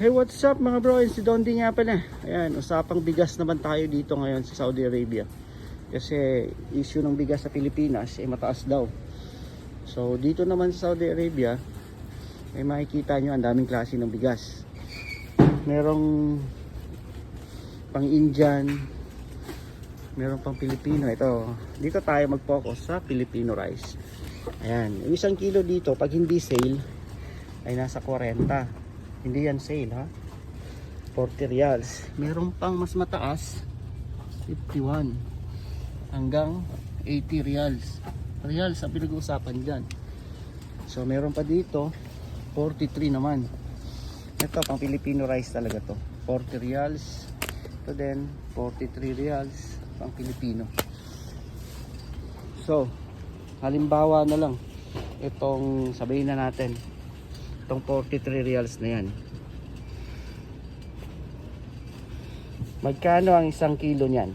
Hey, what's up mga bro? Si Dondi nga pala. Ayan, usapang bigas naman tayo dito ngayon sa Saudi Arabia. Kasi issue ng bigas sa Pilipinas ay mataas daw. So dito naman sa Saudi Arabia, may makikita nyo ang daming klase ng bigas. Merong pang Indian, meron pang Pilipino. Ito, dito tayo mag-focus sa Filipino rice. Ayan, yung isang kilo dito, pag hindi sale, ay nasa 40. Hindi yan sale ha. 40 reals. Meron pang mas mataas, 51 hanggang 80 reals. Reals ang pinag-uusapan dyan. So meron pa dito, 43 naman. Ito pang Filipino rice talaga to. 40 reals. Ito din, 43 reals pang Pilipino. So, halimbawa na lang itong sabihin na natin itong 43 reals na yan. Magkano ang isang kilo niyan?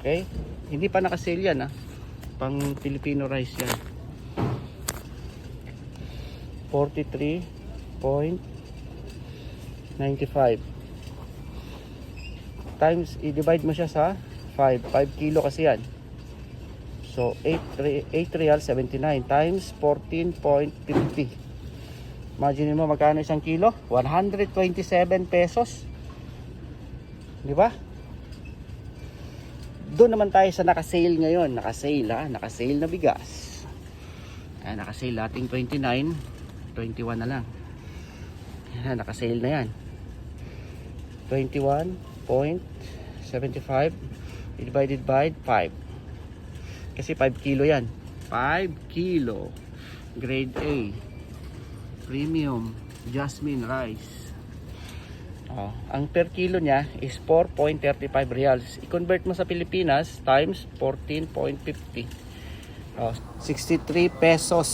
Okay? Hindi pa nakasale yan ah. Pang Filipino rice yan. 43.95 times i-divide mo siya sa 5 5 kilo kasi yan. So 8, re- 8 real 79 times 14.50 imagine mo magkano isang kilo? 127 pesos. Di ba? Doon naman tayo sa naka-sale ngayon. Naka-sale ha naka-sale na bigas. Ayan, naka-sale ating 29 21 na lang. Ayan, naka-sale na yan. 21.75 divided by 5 kasi 5 kilo yan. 5 kilo. Grade A premium jasmine rice. Oh, ang per kilo niya is 4.35 reals. I-convert mo sa Pilipinas times 14.50 oh, 63 pesos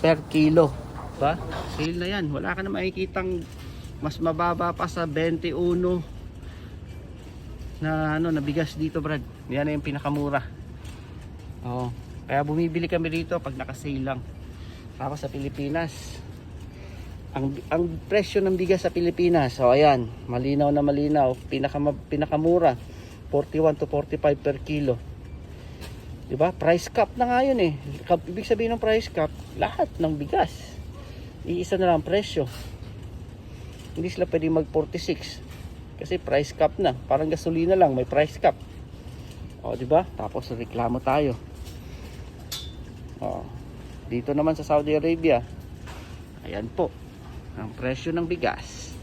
per kilo. ba? sale na yan. Wala ka na makikitang mas mababa pa sa 21 na ano nabigas dito Brad. Yan na yung pinakamura. Oh, kaya bumibili kami dito pag naka-sale lang. Tapos sa Pilipinas ang ang presyo ng bigas sa Pilipinas so ayan malinaw na malinaw pinaka pinakamura 41 to 45 per kilo. Di ba price cap na nga yun eh. Ibig sabihin ng price cap lahat ng bigas iisa na lang ang presyo. Hindi sila pwede mag 46 kasi price cap na parang gasolina lang may price cap. O di ba tapos reklamo tayo. O dito naman sa Saudi Arabia. Ayan po ang presyo ng bigas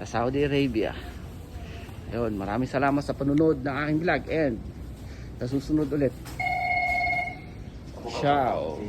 sa Saudi Arabia. Ayun maraming salamat sa panunod ng aking vlog and sa susunod ulit. Ciao